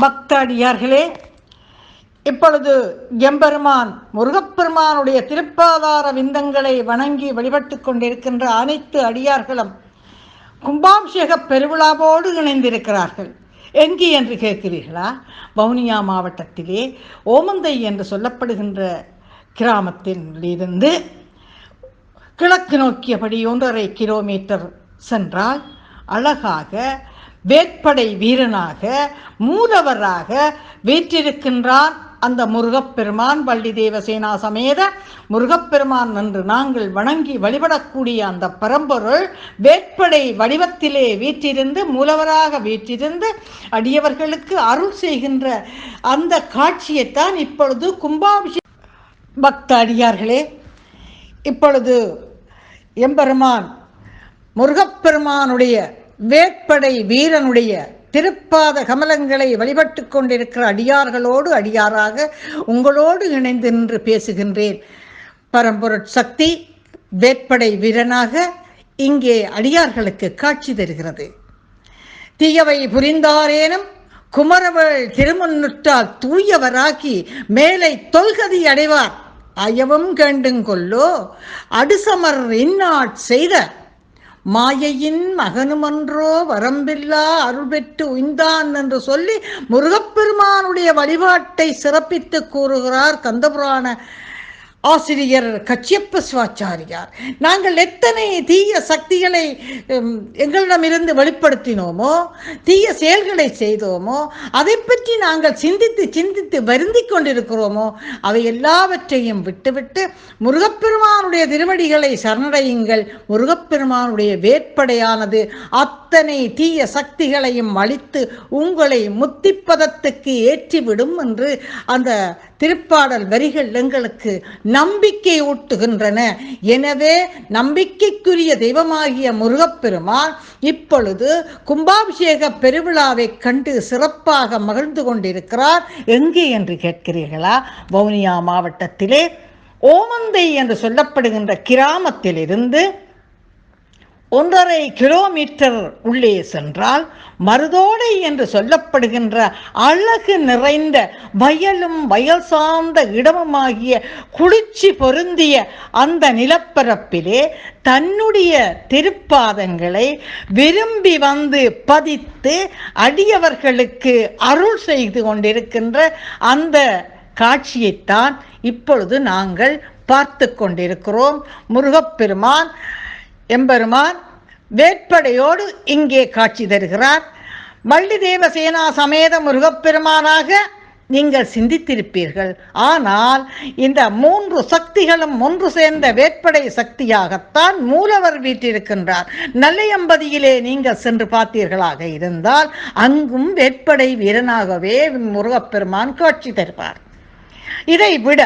பக்தடியார்களே இப்பொழுது எம்பெருமான் முருகப்பெருமானுடைய திருப்பாதார விந்தங்களை வணங்கி வழிபட்டுக் கொண்டிருக்கின்ற அனைத்து அடியார்களும் கும்பாபிஷேக பெருவிழாவோடு இணைந்திருக்கிறார்கள். எங்கே என்று கேட்கிறீர்களா? வவுனியா மாவட்டத்திலே ஓமந்தை என்று சொல்லப்படுகின்ற கிராமத்தில் இருந்து கிழக்கு நோக்கியபடி ஒன்றரை கிலோமீட்டர் சென்றால் அழகாக வேட்படை வீரனாக மூலவராக வீற்றிருக்கின்றார் அந்த முருகப்பெருமான் வள்ளி தேவசேனா சமேத. முருகப்பெருமான் என்று நாங்கள் வணங்கி வழிபடக்கூடிய அந்த பரம்பொருள் வேட்படை வடிவத்திலே வீற்றிருந்து மூலவராக வீற்றிருந்து அடியவர்களுக்கு அருள் செய்கின்ற அந்த காட்சியைத்தான் இப்பொழுது கும்பாபிஷே பக்த அடியார்களே இப்பொழுது எம்பெருமான் முருகப்பெருமானுடைய வேட்படை வீரனுடைய திருப்பாத கமலங்களை வழிபட்டு கொண்டிருக்கிற அடியார்களோடு அடியாராக உங்களோடு இணைந்து நின்று பேசுகின்றேன். பரம்பொருட் சக்தி வேட்படை வீரனாக இங்கே அடியார்களுக்கு காட்சி தருகிறது. தீயவை புரிந்தாரேனும் குமரவள் திருமுன்னுற்றால் தூயவராக்கி மேலை தொல்கதி அடைவார். அயவும் கேண்டுங்கொல்லோ அடுசமர் இந்நாட் செய்த மாயையின் மகனுமன்றோ வரம்பில்லா அருள் பெற்று உய்ந்தான் என்று சொல்லி முருகப்பெருமானுடைய வழிபாட்டை சிறப்பித்து கூறுகிறார் கந்தபுராண ஆசிரியர் கச்சியப்ப சிவாச்சாரியார். நாங்கள் எத்தனை தீய சக்திகளை எங்களிடமிருந்து வெளிப்படுத்தினோமோ தீய செயல்களை செய்தோமோ அதை பற்றி நாங்கள் சிந்தித்து சிந்தித்து வருந்தி கொண்டிருக்கிறோமோ அவை எல்லாவற்றையும் விட்டுவிட்டு முருகப்பெருமானுடைய திருவடிகளை சரணடையுங்கள். முருகப்பெருமானுடைய வேட்படையானது அத்தனை தீய சக்திகளையும் அழித்து உங்களை முத்திப்பதத்துக்கு ஏற்றிவிடும் என்று அந்த திருப்பாடல் வரிகள் எங்களுக்கு நம்பிக்கை ஊட்டுகின்றன. எனவே நம்பிக்கைக்குரிய தெய்வமாகிய முருகப்பெருமான் இப்பொழுது கும்பாபிஷேக பெருவிழாவை கண்டு சிறப்பாக மகிழ்ந்து கொண்டிருக்கிறார். எங்கே என்று கேட்கிறீர்களா? வவுனியா மாவட்டத்திலே ஓமந்தை என்று சொல்லப்படுகின்ற கிராமத்திலிருந்து ஒன்றரை கிலோமீட்டர் உள்ளே சென்றால் மருதோடை என்று சொல்லப்படுகின்ற அழகு நிறைந்த வயலும் வயல் சார்ந்த இடமுமாகிய குளிர்ச்சி பொருந்திய அந்த நிலப்பரப்பிலே தன்னுடைய திருப்பாதங்களை விரும்பி வந்து பதித்து அடியவர்களுக்கு அருள் செய்து கொண்டிருக்கின்ற அந்த காட்சியைத்தான் இப்பொழுது நாங்கள் பார்த்து கொண்டிருக்கிறோம். முருகப்பெருமான் எம்பெருமான் வேட்படையோடு இங்கே காட்சி தருகிறார். வள்ளி தேவசேனா சமேத முருகப்பெருமானாக நீங்கள் சிந்தித்திருப்பீர்கள். ஆனால் இந்த மூன்று சக்திகளும் ஒன்று சேர்ந்த வேட்படை சக்தியாகத்தான் மூலவர் வீட்டிருக்கின்றார் நல்லையம்பதியிலே நீங்கள் சென்று பார்த்தீர்களாக இருந்தால் அங்கும் வேட்படை வீரனாகவே முருகப்பெருமான் காட்சி தருவார். இதை விட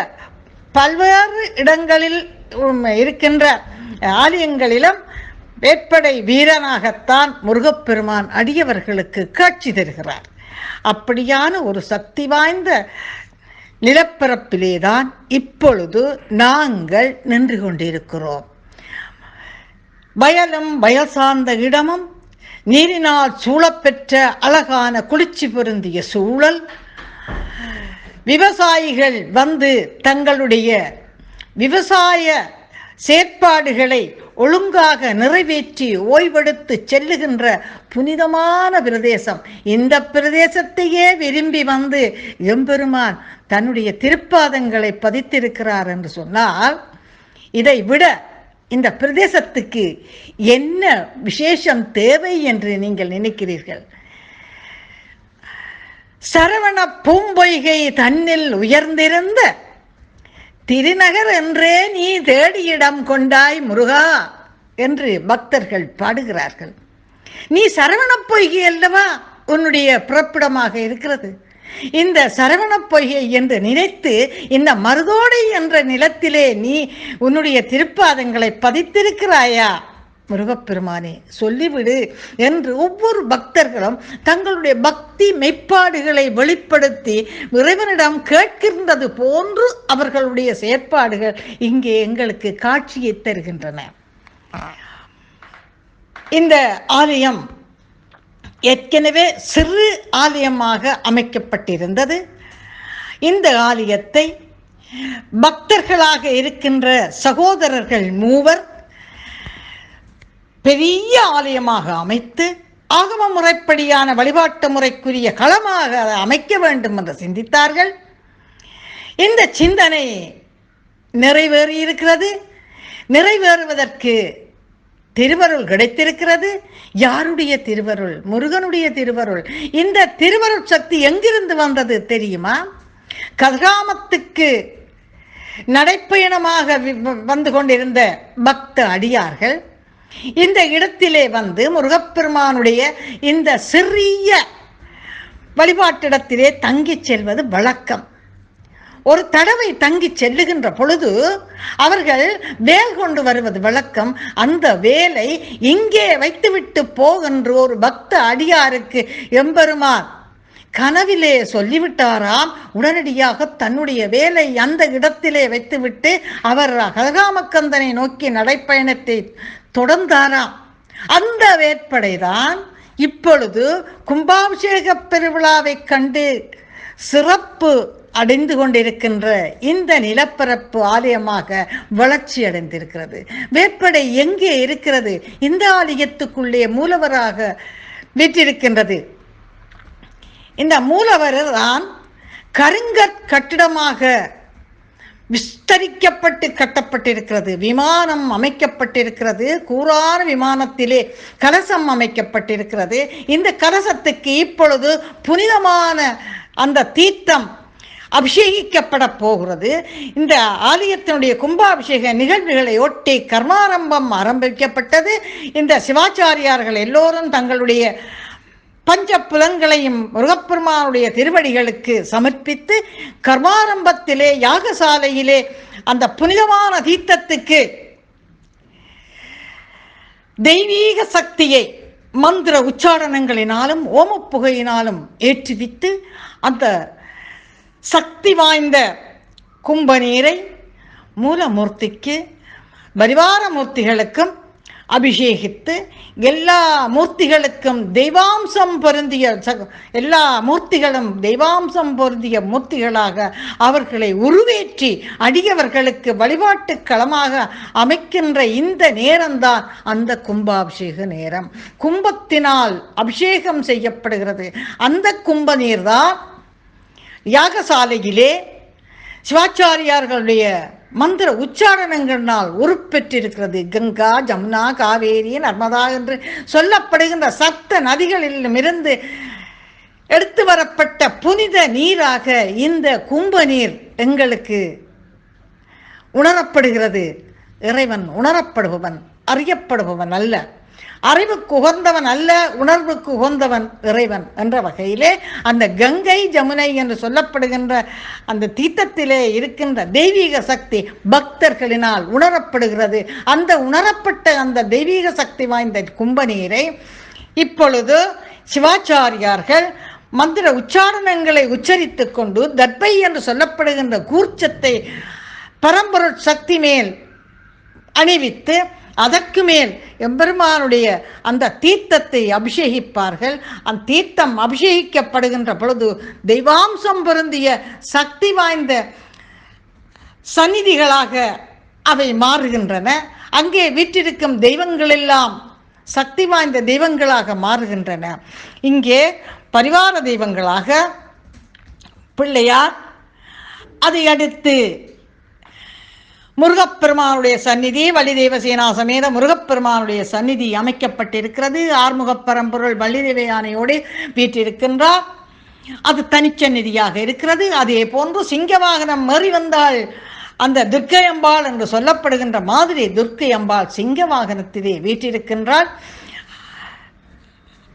பல்வேறு இடங்களில் இருக்கின்ற ஆலயங்களிலும் வேட்படை வீரனாகத்தான் முருகப்பெருமான் அடியவர்களுக்கு காட்சி தருகிறார். அப்படியான ஒரு சக்தி வாய்ந்த நிலப்பரப்பிலேதான் இப்பொழுது நாங்கள் நின்று கொண்டிருக்கிறோம். வயலும் வயல் சார்ந்த இடமும் நீரினால் சூழப்பெற்ற அழகான குளிர்ச்சி பொருந்திய சூழல் விவசாயிகள் வந்து தங்களுடைய விவசாய செயற்பாடுகளை ஒழுங்காக நிறைவேற்றி ஓய்வெடுத்து செல்லுகின்ற புனிதமான பிரதேசம். இந்த பிரதேசத்தையே விரும்பி வந்து எம்பெருமான் தன்னுடைய திருப்பாதங்களை பதித்திருக்கிறார் என்று சொன்னால் இதை விட இந்த பிரதேசத்துக்கு என்ன விசேஷம் தேவை என்று நீங்கள் நினைக்கிறீர்கள்? சரவண பூம்பொய்கை தன்னில் உயர்ந்திருந்த திருநகர் என்றே நீ தேடியிடம் கொண்டாய் முருகா என்று பக்தர்கள் பாடுகிறார்கள். நீ சரவணப் பொய்கை அல்லவா உன்னுடைய பிறப்பிடமாக இருக்கிறது? இந்த சரவணப் பொய்கை என்று நினைத்து இந்த மருதோடை என்ற நிலத்திலே நீ உன்னுடைய திருப்பாதங்களை பதித்திருக்கிறாயா? முருகப்பெருமானே சொல்லிவிடு என்று ஒவ்வொரு பக்தர்களும் தங்களுடைய பக்தி மெய்ப்பாடுகளை வெளிப்படுத்தி இறைவனிடம் கேட்கின்றது போன்று அவர்களுடைய செயற்பாடுகள் இங்கே எங்களுக்கு காட்சியை தருகின்றன. இந்த ஆலயம் ஏற்கனவே சிறு ஆலயமாக அமைக்கப்பட்டிருந்தது. இந்த ஆலயத்தை பக்தர்களாக இருக்கின்ற சகோதரர்கள் மூவர் பெரிய ஆலயமாக அமைத்து ஆகம முறைப்படியான வழிபாட்டு முறைக்குரிய களமாக அதை அமைக்க வேண்டும் என்று சிந்தித்தார்கள். இந்த சிந்தனை நிறைவேறி இருக்கிறது. நிறைவேறுவதற்கு திருவருள் கிடைத்திருக்கிறது. யாருடைய திருவருள்? முருகனுடைய திருவருள். இந்த திருவருள் சக்தி எங்கிருந்து வந்தது தெரியுமா? கதிராமத்துக்கு நடைப்பயணமாக வந்து கொண்டிருந்த பக்த அடியார்கள் இந்த இடத்திலே வந்து முருகப்பெருமானுடைய இந்த சிறிய வழிபாட்டிடத்திலே தங்கி செல்வது வழக்கம். ஒரு தடவை தங்கி செல்லுகின்ற பொழுது அவர்கள் வேல் கொண்டு வருவது வழக்கம். அந்த வேலை இங்கே வைத்துவிட்டு போகின்ற ஒரு பக்த அடியாருக்கு எம்பெருமான் கனவிலே சொல்லிவிட்டாராம். உடனடியாக தன்னுடைய வேலை அந்த இடத்திலே வைத்துவிட்டு அவர் கதகாமக்கந்தனை நோக்கி நடைப்பயணத்தை தொடர்ந்தாராம். அந்த வேட்படைதான் இப்பொழுது கும்பாபிஷேக பெருவிழாவை கண்டு சிறப்பு அடைந்து கொண்டிருக்கின்ற இந்த நிலப்பரப்பு ஆலயமாக வளர்ச்சி அடைந்திருக்கிறது. வேட்படை எங்கே இருக்கிறது? இந்த ஆலயத்துக்குள்ளே மூலவராக வீற்றிருக்கின்றது. இந்த மூலவர் தான் கருங்கற் கட்டிடமாக விஸ்தரிக்கப்பட்டு கட்டப்பட்டிருக்கிறது விமானம் அமைக்கப்பட்டிருக்கிறது கூறான விமானத்திலே கலசம் அமைக்கப்பட்டிருக்கிறது. இந்த கலசத்துக்கு இப்பொழுது புனிதமான அந்த தீர்த்தம் அபிஷேகிக்கப்பட போகிறது. இந்த ஆலயத்தினுடைய கும்பாபிஷேக நிகழ்வுகளை ஒட்டி கர்மாரம்பம் ஆரம்பிக்கப்பட்டது. இந்த சிவாச்சாரியார்கள் எல்லோரும் தங்களுடைய பஞ்ச புலங்களையும் முருகப்பெருமானுடைய திருவடிகளுக்கு சமர்ப்பித்து கர்மாரம்பத்திலே யாகசாலையிலே அந்த புனிதமான தீர்த்தத்துக்கு தெய்வீக சக்தியை மந்திர உச்சாரணங்களினாலும் ஓமப்புகையினாலும் ஏற்றுவித்து அந்த சக்தி வாய்ந்த கும்ப நீரை மூலமூர்த்திக்கு பரிவார மூர்த்திகளுக்கும் அபிஷேகித்து எல்லா மூர்த்திகளுக்கும் தெய்வாம்சம் பொருந்திய எல்லா மூர்த்திகளும் தெய்வாம்சம் பொருந்திய மூர்த்திகளாக அவர்களை உருவேற்றி அடியவர்களுக்கு வழிபாட்டு களமாக அமைக்கின்ற இந்த நேரம்தான் அந்த கும்பாபிஷேக நேரம். கும்பத்தினால் அபிஷேகம் செய்யப்படுகிறது. அந்த கும்ப நீர்தான் யாகசாலையிலே சிவாச்சாரியார்களுடைய மந்திர உச்சாரணங்களினால் உருப்பெற்றிருக்கிறது. கங்கா ஜமுனா காவேரி நர்மதா என்று சொல்லப்படுகின்ற சப்த நதிகளிலுமிருந்து எடுத்து வரப்பட்ட புனித நீராக இந்த கும்ப நீர் எங்களுக்கு உணரப்படுகிறது. இறைவன் உணரப்படுபவன் அறியப்படுபவன் அல்ல. அறிவுக்கு உகந்தவன் அல்ல உணர்வுக்கு உகந்தவன் இறைவன் என்ற வகையிலே அந்த கங்கை ஜமுனை என்று சொல்லப்படுகின்ற அந்த தீர்த்தத்திலே இருக்கின்ற தெய்வீக சக்தி பக்தர்களினால் உணரப்படுகிறது. அந்த உணரப்பட்ட அந்த தெய்வீக சக்தி வாய்ந்த கும்பநீரை இப்பொழுது சிவாச்சாரியார்கள் மந்திர உச்சாரணங்களை உச்சரித்து கொண்டு தர்பை என்று சொல்லப்படுகின்ற கூர்ச்சத்தை பரம்பொருள் சக்தி மேல் அணிவித்து அதற்கு மேல் எம்பெருமானுடைய அந்த தீர்த்தத்தை அபிஷேகிப்பார்கள். அந்த தீர்த்தம் அபிஷேகிக்கப்படுகின்ற பொழுது தெய்வாம்சம் பொருந்திய சக்தி வாய்ந்த சந்நிதிகளாக அவை மாறுகின்றன. அங்கே வீற்றிருக்கும் தெய்வங்கள் எல்லாம் சக்தி வாய்ந்த தெய்வங்களாக மாறுகின்றன. இங்கே பரிவார தெய்வங்களாக பிள்ளையார் அதை அடுத்து முருகப்பெருமானுடைய சந்நிதி வள்ளிதேவ சேனா சமேத முருகப்பெருமானுடைய சந்நிதி அமைக்கப்பட்டிருக்கிறது. ஆறுமுகப் பரம்பொருள் வள்ளிதேவ யானையோடு வீற்றிருக்கின்றார். அது தனிச்சந்நிதியாக இருக்கிறது. அதே போன்று சிங்கவாகனம் மாறி வந்தால் அந்த துர்க்கை அம்பாள் என்று சொல்லப்படுகின்ற மாதிரி துர்க்கை அம்பாள் சிங்க வாகனத்திலே வீற்றிருக்கின்றாள்.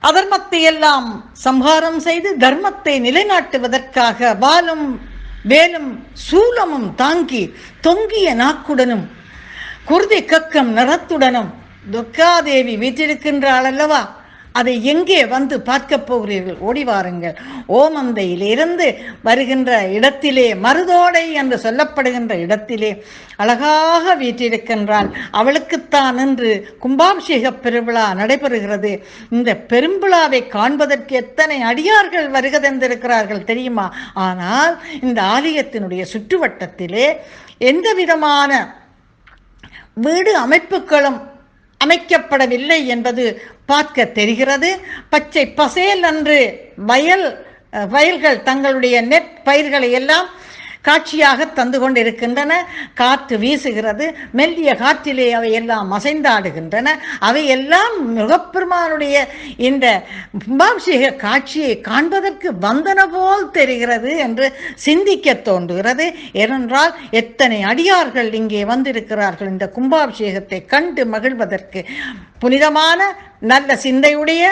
அதர்மத்தை எல்லாம் சம்ஹாரம் செய்து தர்மத்தை நிலைநாட்டுவதற்காக வாலும் வேலும் சூலமும் தாங்கி தொங்கிய நாக்குடனும் குருதி கக்கம் நிறத்துடனும் துர்காதேவி வீற்றிருக்கின்றாள் அல்லவா? அதை எங்கே வந்து பார்க்க போகிறீர்கள்? ஓடி வாருங்கள். ஓமந்தையிலிருந்து வருகின்ற இடத்திலே மருதோடை என்று சொல்லப்படுகின்ற இடத்திலே அழகாக வீற்றிருக்கின்றாள். அவளுக்குத்தான் என்று கும்பாபிஷேக பெருவிழா நடைபெறுகிறது. இந்த பெரும்பிழாவை காண்பதற்கு எத்தனை அடியார்கள் வருக தந்திருக்கிறார்கள் தெரியுமா? ஆனால் இந்த ஆலயத்தினுடைய சுற்றுவட்டத்திலே எந்த விதமான வீடு அமைப்புகளும் அமைக்கப்படவில்லை என்பது பார்க்க தெரிகிறது. பச்சை பசேல் அன்று வயல் வயல்கள் தங்களுடைய நெற் பயிர்களை எல்லாம் காட்சியாக தந்து கொண்டிருக்கின்றன. காற்று வீசுகிறது. மெல்லிய காற்றிலே அவை எல்லாம் அசைந்தாடுகின்றன. அவை எல்லாம் முகப்பெருமானுடைய இந்த கும்பாபிஷேக காட்சியை காண்பதற்கு வந்தன போல் தெரிகிறது என்று சிந்திக்க தோன்றுகிறது. ஏனென்றால் எத்தனை அடியார்கள் இங்கே வந்திருக்கிறார்கள் இந்த கும்பாபிஷேகத்தை கண்டு மகிழ்வதற்கு. புனிதமான நல்ல சிந்தையுடைய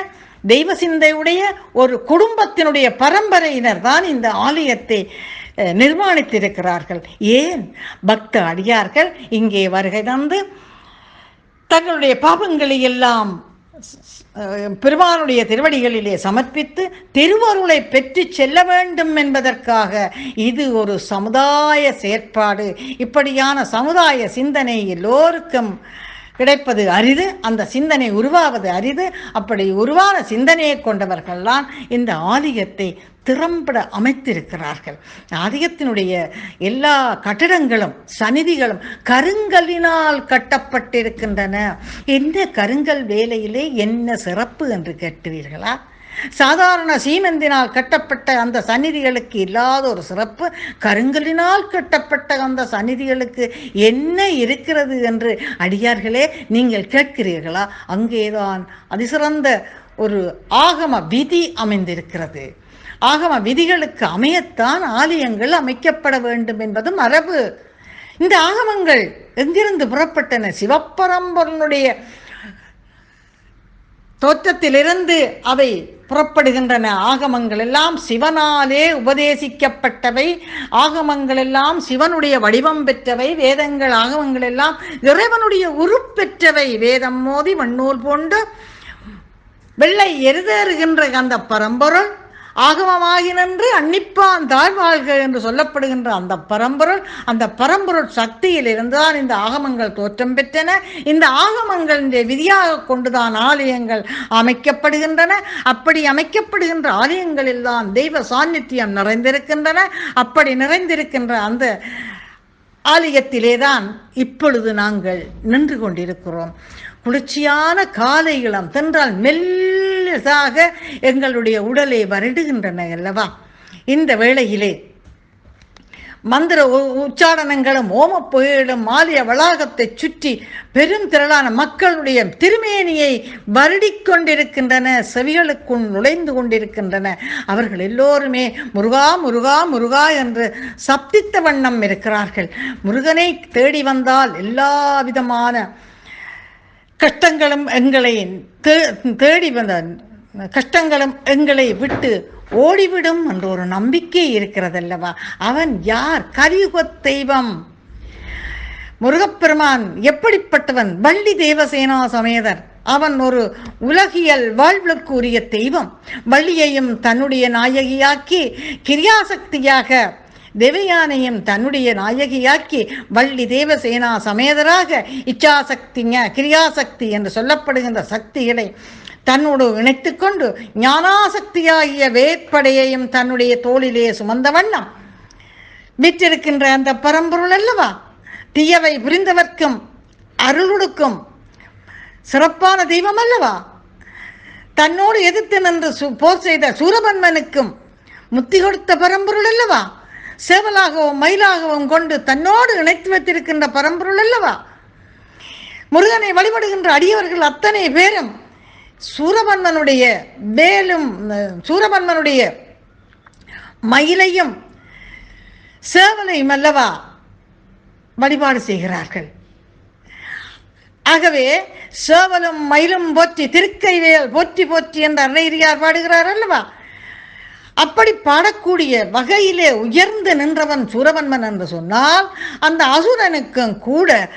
தெய்வ சிந்தையுடைய ஒரு குடும்பத்தினுடைய பரம்பரையினர் தான் இந்த ஆலயத்தை நிர்மாணித்திருக்கிறார்கள். ஏன்? பக்த அடியார்கள் இங்கே வருகை தந்து தங்களுடைய பாபங்களை எல்லாம் பெருமானுடைய திருவடிகளிலே சமர்ப்பித்து திருவருளை பெற்று செல்ல வேண்டும் என்பதற்காக இது ஒரு சமுதாய செயற்பாடு. இப்படியான சமுதாய சிந்தனை எல்லோருக்கும் கிடைப்பது அரிது அந்த சிந்தனை உருவாவது அரிது. அப்படி உருவான சிந்தனையை கொண்டவர்கள்தான் இந்த ஆலயத்தை திறம்பட அமைத்திருக்கிறார்கள். ஆலயத்தினுடைய எல்லா கட்டிடங்களும் சந்நிதிகளும் கருங்கல்லினால் கட்டப்பட்டிருக்கின்றன. என்ன கருங்கல் வேலையிலே என்ன சிறப்பு என்று கேட்கிறீர்களா சாதாரண சீமெந்தினால் கட்டப்பட்ட அந்த சந்நிதிகளுக்கு இல்லாத ஒரு சிறப்பு கருங்கலினால் கட்டப்பட்ட அந்த சந்நிதிகளுக்கு என்ன இருக்கிறது என்று அடியார்களே நீங்கள் கேட்கிறீர்களா? அங்கேதான் அதிசிறந்த ஒரு ஆகம விதி அமைந்திருக்கிறது. ஆகம விதிகளுக்கு அமையத்தான் ஆலயங்கள் அமைக்கப்பட வேண்டும் என்பது மரபு. இந்த ஆகமங்கள் எங்கிருந்து புறப்பட்டன? சிவப்பரம்பரனுடைய தோற்றத்திலிருந்து அவை புறப்படுகின்றன. ஆகமங்கள் எல்லாம் சிவனாலே உபதேசிக்கப்பட்டவை. ஆகமங்கள் எல்லாம் சிவனுடைய வடிவம் பெற்றவை. வேதங்கள் ஆகமங்கள் எல்லாம் இறைவனுடைய உருப்பெற்றவை வேதம் மோதி மண்ணூல் போன்று வெள்ளை எருதேறுகின்ற அந்த பரம்பொருள். ஆகமமாகி நின்று அன்னிப்பான் தாழ்வாழ்க என்று சொல்லப்படுகின்ற அந்த பரம்பொருள் அந்த பரம்பொருள் சக்தியிலிருந்து தான் இந்த ஆகமங்கள் தோற்றம் பெற்றன. இந்த ஆகமங்கள் விதியாக கொண்டுதான் ஆலயங்கள் அமைக்கப்படுகின்றன. அப்படி அமைக்கப்படுகின்ற ஆலயங்களில் தான் தெய்வ சாநித்தியம் நிறைந்திருக்கின்றன. அப்படி நிறைந்திருக்கின்ற அந்த ஆலயத்திலே தான் இப்பொழுது நாங்கள் நின்று கொண்டிருக்கிறோம். குளிர்ச்சியான காலை இளம் தென்றால் மெல்லிசாக எங்களுடைய உடலை வருடுகின்றன அல்லவா? இந்த வேளையிலே மந்திர உ- உச்சாடனங்களும் மாலிய வளாகத்தை சுற்றி பெரும் திரளான மக்களுடைய திருமேனியை வருடிக்கொண்டிருக்கின்றன செவிகளுக்குள் நுழைந்து கொண்டிருக்கின்றன. அவர்கள் எல்லோருமே முருகா முருகா முருகா என்று சப்தித்த வண்ணம் இருக்கிறார்கள். முருகனை தேடி வந்தால் எல்லா விதமான கஷ்டங்களும் எங்களை தே- தேடி வந்த கஷ்டங்களும் எங்களை விட்டு ஓடிவிடும் என்ற ஒரு நம்பிக்கை இருக்கிறதல்லவா? அவன் யார்? கலியுகத் தெய்வம். முருகப்பெருமான் எப்படிப்பட்டவன்? வள்ளி தேவசேனா சமேதர். அவன் ஒரு உலகியல் வாழ்வுக்குரிய தெய்வம். வள்ளியையும் தன்னுடைய நாயகியாக்கி கிரியாசக்தியாக தேவயானையும் தன்னுடைய நாயகியாக்கி வள்ளி தேவசேனா சமேதராக இச்சாசக்திங்க கிரியாசக்தி என்று சொல்லப்படுகின்ற சக்திகளை தன்னோடு இணைத்துக்கொண்டு ஞானாசக்தியாகிய வேட்படையையும் தன்னுடைய தோளிலே சுமந்த வண்ணம் விற்றிருக்கின்ற அந்த பரம்பொருள் அல்லவா? தீயவை புரிந்தவர்க்கும் அருளுடுக்கும் சிறப்பான தெய்வம் அல்லவா? தன்னோடு எதிர்த்து நின்று சு- போர் செய்த சூரபன்மனுக்கும் முத்தி கொடுத்த பரம்பொருள் அல்லவா? சேவலாகவும் மயிலாகவும் கொண்டு தன்னோடு இணைத்து வைத்திருக்கின்ற பரம்பொருள் அல்லவா? முருகனை வழிபடுகின்ற அடியவர்கள் அத்தனை பேரும் சூரபன்மனுடைய வேலும் சூரபன்மனுடைய மயிலையும் சேவலையும் அல்லவா வழிபாடு செய்கிறார்கள். ஆகவே சேவலும் மயிலும் போற்றி திருக்கைவேல் போற்றி போற்றி என்ற அன்னையரியார் பாடுகிறார் அல்லவா? அப்படி பாடக்கூடிய வகையிலே உயர்ந்து நின்றவன் சூரவன்மன் என்று சொன்னால் அந்த அசுரனுக்கும் கூட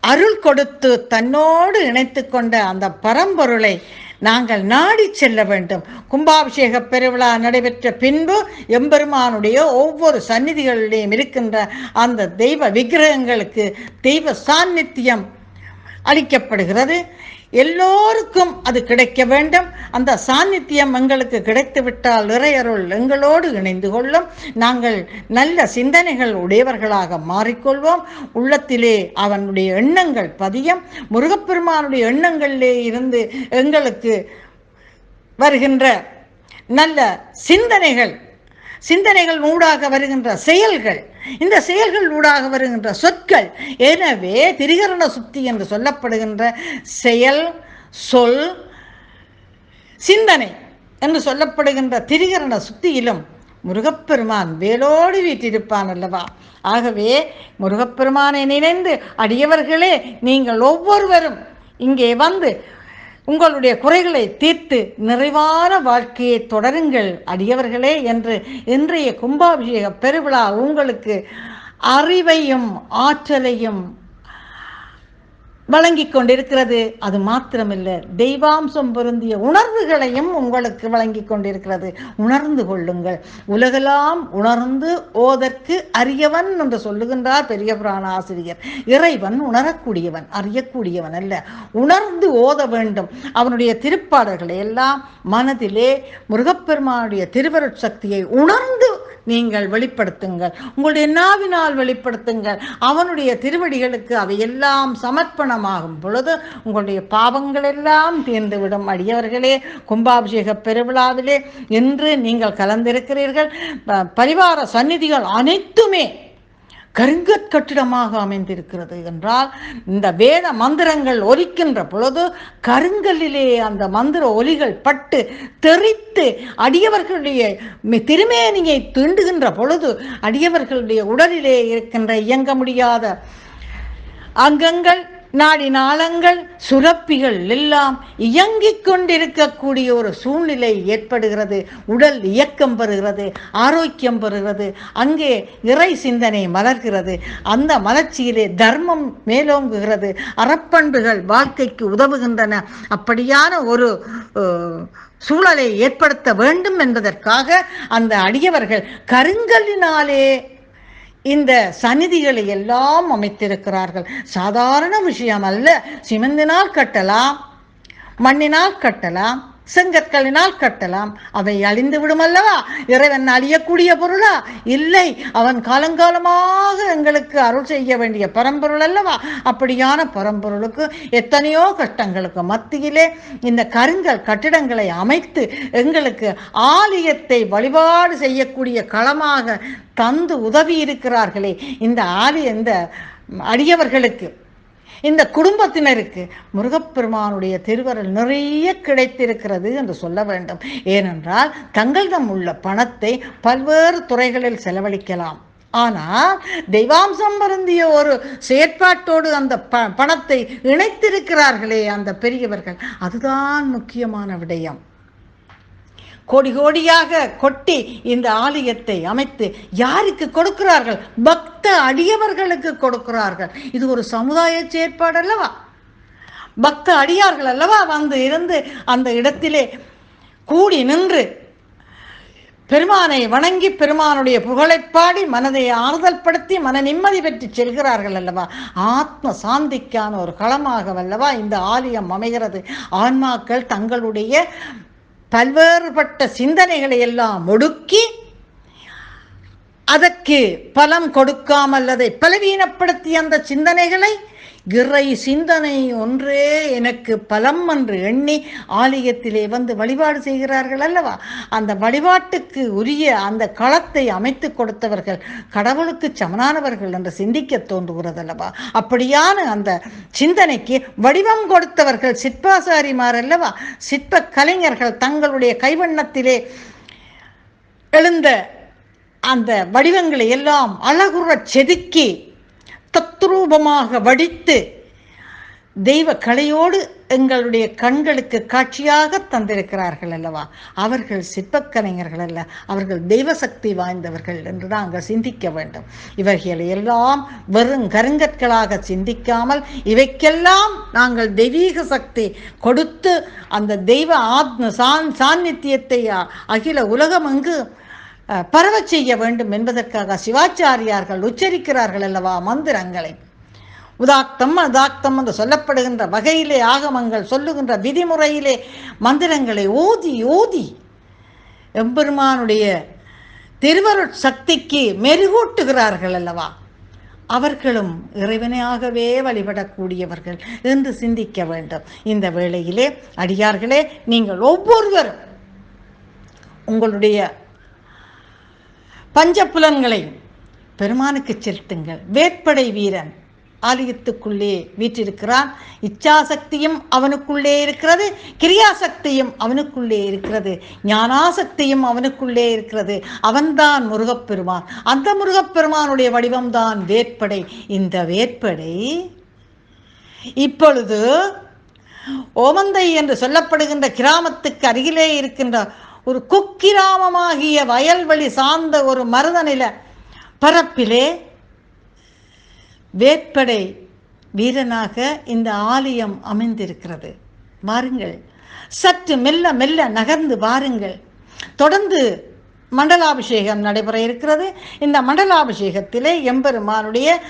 அருள் கொடுத்து தன்னோடு இணைத்து கொண்ட அந்த பரம்பொருளை நாங்கள் நாடி செல்ல வேண்டும். கும்பாபிஷேக பெருவிழா நடைபெற்ற பின்பு எம்பெருமானுடைய ஒவ்வொரு சந்நிதிகளிலேயும் இருக்கின்ற அந்த தெய்வ விக்கிரகங்களுக்கு தெய்வ சாநித்தியம் அளிக்கப்படுகிறது. எல்லோருக்கும் அது கிடைக்க வேண்டும். அந்த சாநித்தியம் எங்களுக்கு கிடைத்துவிட்டால் இறையருள் எங்களோடு இணைந்து கொள்ளும். நாங்கள் நல்ல சிந்தனைகள் உடையவர்களாக மாறிக்கொள்வோம். உள்ளத்திலே அவனுடைய எண்ணங்கள் பதியம். முருகப்பெருமானுடைய எண்ணங்களிலே இருந்து எங்களுக்கு வருகின்ற நல்ல சிந்தனைகள் சிந்தனைகள் ஊடாக வருகின்ற செயல்கள் இந்த செயல்கள் ஊடாக வருகின்ற சொற்கள் எனவே திரிகரண சுத்தி என்று சொல்லப்படுகின்ற செயல் சொல் சிந்தனை என்று சொல்லப்படுகின்ற திரிகரண சுத்தியிலும் முருகப்பெருமான் வேலோடு வீட்டிருப்பான் அல்லவா? ஆகவே முருகப்பெருமானை நினைந்து அடியவர்களே நீங்கள் ஒவ்வொருவரும் இங்கே வந்து உங்களுடைய குறைகளை தீர்த்து நிறைவான வாழ்க்கையை தொடருங்கள் அடியவர்களே என்று இன்றைய கும்பாபிஷேக பெருவிழா உங்களுக்கு அறிவையும் ஆற்றலையும் வழங்கிக் கொண்டிருக்கிறது. அது மாத்திரமில்லை. தெய்வாம்சம் பொருந்திய உணர்வுகளையும் உங்களுக்கு வழங்கி கொண்டிருக்கிறது. உணர்ந்து கொள்ளுங்கள். உலகெல்லாம் உணர்ந்து ஓதற்கு அறியவன் என்று சொல்லுகின்றார் பெரிய புராண ஆசிரியர். இறைவன் உணரக்கூடியவன் அறியக்கூடியவன் அல்ல. உணர்ந்து ஓத வேண்டும். அவனுடைய திருப்பாடல்களை எல்லாம் மனதிலே முருகப்பெருமானுடைய திருவருட்சக்தியை உணர்ந்து நீங்கள் வெளிப்படுத்துங்கள். உங்களுடைய நாவினால் வெளிப்படுத்துங்கள். அவனுடைய திருவடிகளுக்கு அவையெல்லாம் சமர்ப்பணமாகும் பொழுது உங்களுடைய பாவங்கள் எல்லாம் தீர்ந்துவிடும். அடியவர்களே கும்பாபிஷேக பெருவிழாவிலே என்று நீங்கள் கலந்திருக்கிறீர்கள். ப- பரிவார சந்நிதிகள் அனைத்துமே கருங்கற் கட்டிடமாக அமைந்திருக்கிறது என்றால் இந்த வேத மந்திரங்கள் ஒலிக்கின்ற பொழுது கருங்கல்லிலே அந்த மந்திர ஒலிகள் பட்டு தெறித்து அடியவர்களுடைய திருமேனியை தீண்டுகின்ற பொழுது அடியவர்களுடைய உடலிலே இருக்கின்ற இயங்க முடியாத அங்கங்கள் நாடி நாளங்கள் சுரப்பிகள் எல்லாம் இயங்கிக் கொண்டிருக்கக்கூடிய ஒரு சூழ்நிலை ஏற்படுகிறது. உடல் இயக்கம் பெறுகிறது ஆரோக்கியம் பெறுகிறது. அங்கே இறை சிந்தனை மலர்கிறது. அந்த மலர்ச்சியிலே தர்மம் மேலோங்குகிறது. அறப்பண்புகள் வாழ்க்கைக்கு உதவுகின்றன. அப்படியான ஒரு சூழலை ஏற்படுத்த வேண்டும் என்பதற்காக அந்த அடியவர்கள் கருங்கல்லினாலே இந்த சந்நிதிகளை எல்லாம் அமைத்திருக்கிறார்கள். சாதாரண விஷயம் அல்ல. சிமெந்தினால் கட்டலாம் மண்ணினால் கட்டலாம் செங்கற்களினால் கட்டலாம். அவை அழிந்து விடும் அல்லவா இறைவன் அழியக்கூடிய பொருளா? இல்லை. அவன் காலங்காலமாக எங்களுக்கு அருள் செய்ய வேண்டிய பரம்பொருள் அல்லவா? அப்படியான பரம்பொருளுக்கு எத்தனையோ கஷ்டங்களுக்கு மத்தியிலே இந்த கருங்கல் கட்டிடங்களை அமைத்து எங்களுக்கு ஆலயத்தை வழிபாடு செய்யக்கூடிய களமாக தந்து உதவி இருக்கிறார்களே இந்த ஆலய இந்த அடியவர்களுக்கு இந்த குடும்பத்தினருக்கு முருகப்பெருமானுடைய திருவரல் நிறைய கிடைத்திருக்கிறது என்று சொல்ல வேண்டும். ஏனென்றால் தங்களிடம் உள்ள பணத்தை பல்வேறு துறைகளில் செலவழிக்கலாம். ஆனால் தெய்வாம்சம் பருந்திய ஒரு செயற்பாட்டோடு அந்த ப பணத்தை இணைத்திருக்கிறார்களே அந்த பெரியவர்கள் அதுதான் முக்கியமான விடயம். கோடி கோடியாக கொட்டி இந்த ஆலயத்தை அமைத்து யாருக்கு கொடுக்கிறார்கள்? பக்த அடியவர்களுக்கு கொடுக்கிறார்கள். இது ஒரு சமுதாய செயற்பாடு அல்லவா? பக்த அடியார்கள் அல்லவா? வந்து இருந்து அந்த இடத்திலே கூடி நின்று பெருமானை வணங்கி பெருமானுடைய புகழைப் பாடி மனதை ஆறுதல் படுத்தி மன நிம்மதி பெற்று செல்கிறார்கள் அல்லவா? ஆத்ம சாந்திக்கான ஒரு களமாக அல்லவா? இந்த ஆலயம் அமைகிறது. ஆன்மாக்கள் தங்களுடைய பல்வேறுபட்ட சிந்தனைகளை எல்லாம் ஒடுக்கி அதற்கு பலம் கொடுக்காமல் அதை பலவீனப்படுத்தி அந்த சிந்தனைகளை இறை சிந்தனை ஒன்றே எனக்கு பலம் என்று எண்ணி ஆலயத்திலே வந்து வழிபாடு செய்கிறார்கள் அல்லவா? அந்த வழிபாட்டுக்கு உரிய அந்த களத்தை அமைத்து கொடுத்தவர்கள் கடவுளுக்கு சமனானவர்கள் என்று சிந்திக்க தோன்றுகிறது அல்லவா? அப்படியான அந்த சிந்தனைக்கு வடிவம் கொடுத்தவர்கள் சிற்பாசாரிமார் அல்லவா? சிற்ப கலைஞர்கள் தங்களுடைய கைவண்ணத்திலே எழுந்த அந்த வடிவங்களை எல்லாம் அழகுறச் செதுக்கி தத்ரூபமாக வடித்து தெய்வ கலையோடு எங்களுடைய கண்களுக்கு காட்சியாக தந்திருக்கிறார்கள் அல்லவா? அவர்கள் சிற்பக்கலைஞர்கள் அல்ல அவர்கள் தெய்வ சக்தி வாய்ந்தவர்கள் என்று நாங்கள் சிந்திக்க வேண்டும். இவர்களை எல்லாம் வெறும் கருங்கற்களாக சிந்திக்காமல் இவைக்கெல்லாம் நாங்கள் தெய்வீக சக்தி கொடுத்து அந்த தெய்வ ஆத்ம சான் சாநித்தியத்தை அகில உலகம் அங்கு பரவச் செய்ய வேண்டும் என்பதற்காக சிவாச்சாரியார்கள் உச்சரிக்கிறார்கள் அல்லவா மந்திரங்களை. உதாக்தம் அதாக்தம் என்று சொல்லப்படுகின்ற வகையிலே ஆகமங்கள் சொல்லுகின்ற விதிமுறையிலே மந்திரங்களை ஓதி ஓதி எம்பெருமானுடைய திருவருட் சக்திக்கு மெருகூட்டுகிறார்கள் அல்லவா? அவர்களும் இறைவனையாகவே வழிபடக்கூடியவர்கள் என்று சிந்திக்க வேண்டும். இந்த வேளையிலே அடியார்களே நீங்கள் ஒவ்வொருவரும் உங்களுடைய பஞ்சப்புலன்களை பெருமானுக்கு செலுத்துங்கள். வேட்படை வீரன் ஆலயத்துக்குள்ளே வீற்றிருக்கிறான். இச்சாசக்தியும் அவனுக்குள்ளே இருக்கிறது. கிரியாசக்தியும் அவனுக்குள்ளே இருக்கிறது. ஞானாசக்தியும் அவனுக்குள்ளே இருக்கிறது. அவன்தான் முருகப்பெருமான். அந்த முருகப்பெருமானுடைய வடிவம்தான் வேட்படை. இந்த வேட்படை இப்பொழுது ஓமந்தை என்று சொல்லப்படுகின்ற கிராமத்துக்கு அருகிலே இருக்கின்ற ஒரு குக்கிராமமாகிய வயல்வெளி சார்ந்த ஒரு மருதநில பரப்பிலே வேட்படை வீரனாக இந்த ஆலயம் அமைந்திருக்கிறது. வாருங்கள். சற்று மெல்ல மெல்ல நகர்ந்து வாருங்கள். தொடர்ந்து மண்டலாபிஷேகம் நடைபெற இருக்கிறது. இந்த மண்டலாபிஷேகத்திலே எம்பெருமானுடைய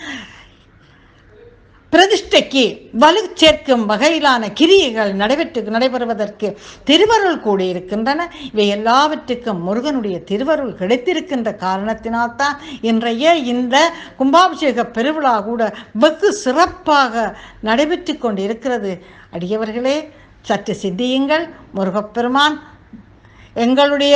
பிரதிஷ்டைக்கு வலு சேர்க்கும் வகையிலான கிரியைகள் நடைபெற்று நடைபெறுவதற்கு திருவருள் கூடியிருக்கின்றன. இவை எல்லாவற்றுக்கும் முருகனுடைய திருவருள் கிடைத்திருக்கின்ற காரணத்தினால்தான் இன்றைய இந்த கும்பாபிஷேக பெருவிழா கூட வெகு சிறப்பாக நடைபெற்று கொண்டிருக்கிறது. அடியவர்களே சற்று சிந்தியுங்கள். முருகப்பெருமான் எங்களுடைய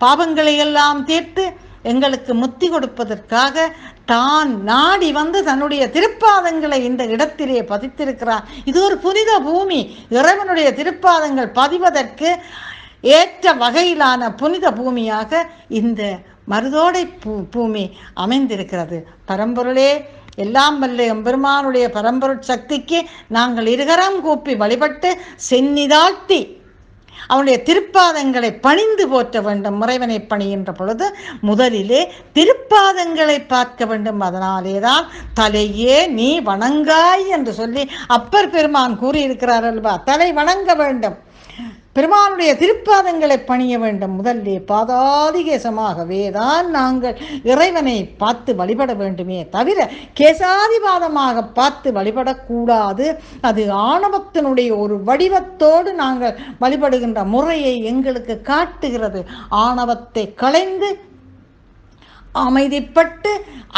பாவங்களை எல்லாம் தீர்த்து எங்களுக்கு முத்தி கொடுப்பதற்காக தான் நாடி வந்து தன்னுடைய திருப்பாதங்களை இந்த இடத்திலே பதித்திருக்கிறார். இது ஒரு புனித பூமி. இறைவனுடைய திருப்பாதங்கள் பதிவதற்கு ஏற்ற வகையிலான புனித பூமியாக இந்த மருதோடை பூ பூமி அமைந்திருக்கிறது. பரம்பொருளே எல்லாம் வல்ல எம்பெருமானுடைய பரம்பொருள் சக்திக்கு நாங்கள் இருகரம் கூப்பி வழிபட்டு சென்னிதாழ்த்தி அவனுடைய திருப்பாதங்களை பணிந்து போற்ற வேண்டும். முறைவனை பணிகின்ற பொழுது முதலிலே திருப்பாதங்களை பார்க்க வேண்டும். அதனாலே தான் தலையே நீ வணங்காய் என்று சொல்லி அப்பர் பெருமான் கூறியிருக்கிறார் அல்வா தலை வணங்க வேண்டும். பெருமானுடைய திருப்பாதங்களை பணிய வேண்டும். முதல்லே பாதாதிகேசமாகவே தான் நாங்கள் இறைவனை பார்த்து வழிபட வேண்டுமே தவிர கேசாதிபாதமாக பார்த்து வழிபடக்கூடாது. அது ஆணவத்தினுடைய ஒரு வடிவத்தோடு நாங்கள் வழிபடுகின்ற முறையை எங்களுக்கு காட்டுகிறது. ஆணவத்தை களைந்து அமைதிப்பட்டு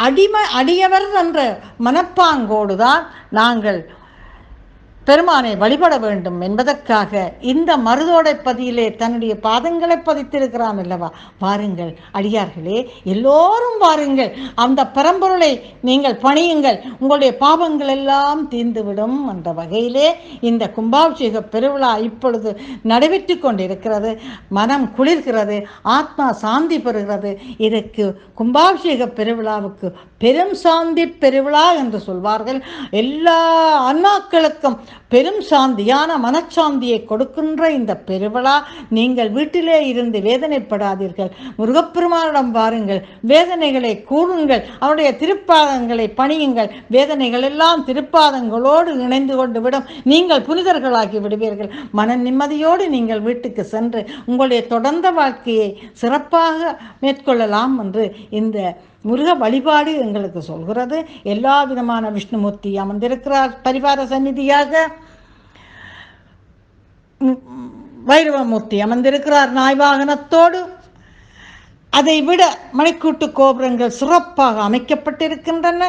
அடிமை அடியவர் என்ற மனப்பாங்கோடு தான் நாங்கள் பெருமானை வழிபட வேண்டும் என்பதற்காக இந்த மருதோடை பதியிலே தன்னுடைய பாதங்களை பதித்திருக்கிறான் அல்லவா? வாருங்கள் அடியார்களே எல்லோரும் வாருங்கள். அந்த பரம்பொருளை நீங்கள் பணியுங்கள். உங்களுடைய பாவங்கள் எல்லாம் தீர்ந்துவிடும் என்ற வகையிலே இந்த கும்பாபிஷேக பெருவிழா இப்பொழுது நடைபெற்று கொண்டிருக்கிறது. மனம் குளிர்கிறது. ஆத்மா சாந்தி பெறுகிறது. இதற்கு கும்பாபிஷேக பெருவிழாவுக்கு பெரும் சாந்தி பெருவிழா என்று சொல்வார்கள். எல்லா அண்ணாக்களுக்கும் பெரும் சாந்தியான மனச்சாந்தியை கொடுக்கின்ற இந்த பெருவிழா நீங்கள் வீட்டிலே இருந்து வேதனைப்படாதீர்கள். முருகப்பெருமானிடம் பாருங்கள் வேதனைகளை கூறுங்கள் அவருடைய திருப்பாதங்களை பணியுங்கள். வேதனைகள் எல்லாம் திருப்பாதங்களோடு இணைந்து கொண்டு விடும் நீங்கள் புனிதர்களாகி விடுவீர்கள். மன நிம்மதியோடு நீங்கள் வீட்டுக்கு சென்று உங்களுடைய தொடர்ந்த வாழ்க்கையை சிறப்பாக மேற்கொள்ளலாம் என்று இந்த முருக வழிபாடு எங்களுக்கு சொல்கிறது. எல்லா விதமான விஷ்ணுமூர்த்தி அமர்ந்திருக்கிறார். பரிவார சந்நிதியாக வைரவமூர்த்தி அமர்ந்திருக்கிறார் நாய் வாகனத்தோடு அதை விட மணிக்கூட்டு கோபுரங்கள் சிறப்பாக அமைக்கப்பட்டிருக்கின்றன.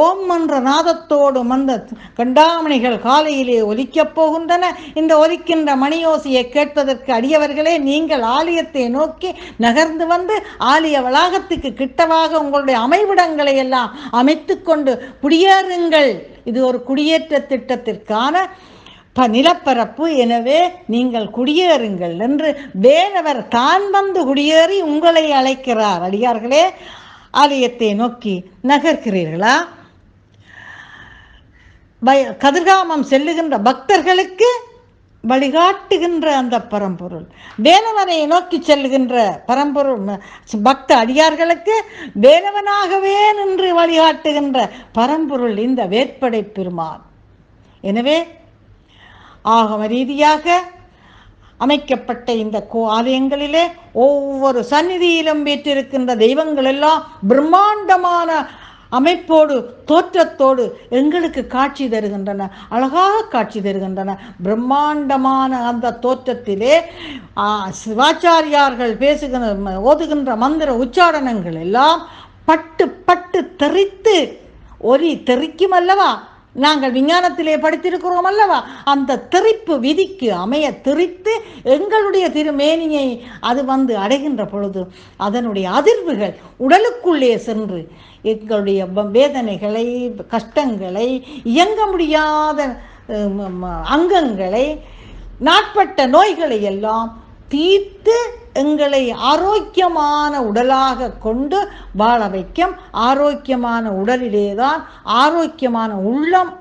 ஓம் என்ற நாதத்தோடு மந்த கண்டாமணிகள் காலையிலே ஒலிக்கப் போகின்றன. இந்த ஒலிக்கின்ற மணியோசையை கேட்பதற்கு அடியவர்களே நீங்கள் ஆலயத்தை நோக்கி நகர்ந்து வந்து ஆலய வளாகத்துக்கு கிட்டவாக உங்களுடைய அமைவிடங்களை எல்லாம் அமைத்து கொண்டு குடியேறுங்கள். இது ஒரு குடியேற்ற திட்டத்திற்கான ப நிலப்பரப்பு எனவே நீங்கள் குடியேறுங்கள் என்று வேறவர் தான் வந்து குடியேறி உங்களை அழைக்கிறார். அடியார்களே ஆலயத்தை நோக்கி நகர்கிறீர்களா? கதிர்காமம் செல்லுகின்ற பக்தர்களுக்கு வழிகாட்டுகின்ற அந்த பரம்பொருள். வேலவனை நோக்கி செல்லுகின்ற பரம்பொருள் பக்த அடியார்களுக்கு வேலவனாகவே நின்று வழிகாட்டுகின்ற பரம்பொருள் இந்த வேட்படை பெருமான். எனவே ஆகம ரீதியாக அமைக்கப்பட்ட இந்த கோ ஆலயங்களிலே ஒவ்வொரு சந்நிதியிலும் வீற்றிருக்கின்ற தெய்வங்கள் எல்லாம் பிரம்மாண்டமான அமைப்போடு தோற்றத்தோடு எங்களுக்கு காட்சி தருகின்றன அழகாக காட்சி தருகின்றன. பிரம்மாண்டமான அந்த தோற்றத்திலே சிவாச்சாரியார்கள் பேசுகின்ற ஓதுகின்ற மந்திர உச்சாரணங்கள் எல்லாம் பட்டு பட்டு தெறித்து ஒலி தெறிக்கும் அல்லவா நாங்கள் விஞ்ஞானத்திலே படித்திருக்கிறோம் அல்லவா? அந்த தெறிப்பு விதிக்கு அமைய தெறித்து எங்களுடைய திருமேனியை அது வந்து அடைகின்ற பொழுது அதனுடைய அதிர்வுகள் உடலுக்குள்ளே சென்று எங்களுடைய வ- வேதனைகளை கஷ்டங்களை இயங்க முடியாத அங்கங்களை நாட்பட்ட நோய்களை எல்லாம் தீர்த்து எங்களை ஆரோக்கியமான உடலாக கொண்டு வாழ வைக்கும். ஆரோக்கியமான உடலிலே தான் ஆரோக்கியமான உள்ளம்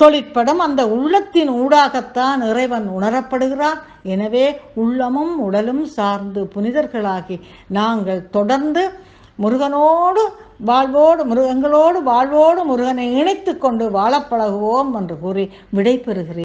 தொழிற்படும். அந்த உள்ளத்தின் ஊடாகத்தான் இறைவன் உணரப்படுகிறார். எனவே உள்ளமும் உடலும் சார்ந்து புனிதர்களாகி நாங்கள் தொடர்ந்து முருகனோடு வாழ்வோடு முருகங்களோடு வாழ்வோடு முருகனை இணைத்து கொண்டு வாழப்பழகுவோம் என்று கூறி விடை பெறுகிறேன்